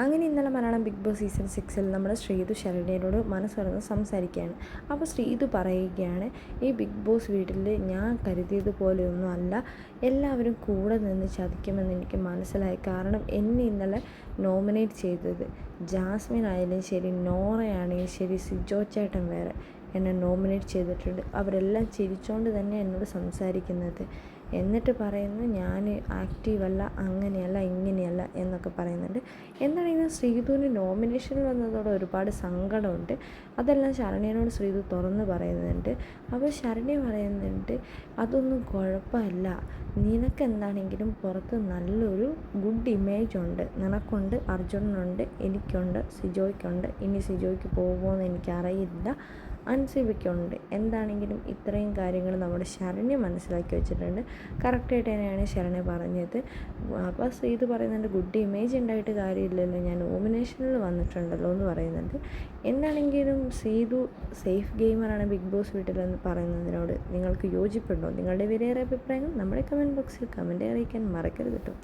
അങ്ങനെ ഇന്നലെ Malayalam big boss season സിക്സിൽ നമ്മൾ ശ്രീതു ശരണ്യനോട് മനസ്സറിഞ്ഞ് സംസാരിക്കുകയാണ്. അപ്പോൾ ശ്രീതു പറയുകയാണ് ഈ ബിഗ് ബോസ് വീട്ടിൽ ഞാൻ കരുതിയതുപോലെയൊന്നും അല്ല എല്ലാവരും കൂടെ നിന്ന് ചതിക്കുമെന്ന് എനിക്ക് മനസ്സിലായി. കാരണം എന്നെ ഇന്നലെ നോമിനേറ്റ് ചെയ്തത് ജാസ്മിൻ ആയാലും ശരി നോറയാണെങ്കിലും ശരി സിജോ ചേട്ടൻ വേറെ എന്നെ നോമിനേറ്റ് ചെയ്തിട്ടുണ്ട്. അവരെല്ലാം ചിരിച്ചുകൊണ്ട് തന്നെ എന്നോട് സംസാരിക്കുന്നത്. എന്നിട്ട് പറയുന്നു ഞാൻ ആക്റ്റീവല്ല അങ്ങനെയല്ല ഇങ്ങനെയല്ല. എന്നൊക്കെ പറയുന്നുണ്ട് എന്താണെങ്കിലും ശ്രീധുവിന് നോമിനേഷൻ വന്നതോട് ഒരുപാട് സങ്കടമുണ്ട്. അതെല്ലാം ശരണ്യനോട് ശ്രീധു തുറന്ന് പറയുന്നുണ്ട്. അപ്പോൾ ശരണ്യ പറയുന്നുണ്ട് അതൊന്നും കുഴപ്പമില്ല. നിനക്ക് എന്താണെങ്കിലും പുറത്ത് നല്ലൊരു ഗുഡ് ഇമേജ് ഉണ്ട്. നിനക്കുണ്ട് അർജുനനുണ്ട് എനിക്കുണ്ട് സിജോയ്ക്കുണ്ട്. ഇനി സിജോയ്ക്ക് പോകുമോ എന്ന് എനിക്കറിയില്ല. അൻസിബയ്ക്കുണ്ട് എന്താണെങ്കിലും ഇത്രയും കാര്യങ്ങൾ നമ്മുടെ ശരണ്യ മനസ്സിലാക്കി വെച്ചിട്ടുണ്ട്. കറക്റ്റായിട്ട് തന്നെയാണ് ശരണ്യ പറഞ്ഞത്. അപ്പോൾ ഇത് പറയുന്നുണ്ട് ഗുഡ് ഇമേജ് ഉണ്ടായിട്ട് കാര്യമില്ലല്ലോ. ഞാൻ നോമിനേഷനിൽ വന്നിട്ടുണ്ടല്ലോ എന്ന് പറയുന്നുണ്ട്. എന്താണെങ്കിലും സീതു സേഫ് ഗെയിമറാണ് ബിഗ് ബോസ് വീട്ടിലെന്ന് പറയുന്നതിനോട് നിങ്ങൾക്ക് യോജിപ്പുണ്ടോ? നിങ്ങളുടെ വിലയേറെ അഭിപ്രായങ്ങൾ നമ്മുടെ കമന്റ് ബോക്സിൽ കമന്റ് അറിയിക്കാൻ മറക്കരുത് കേട്ടോ.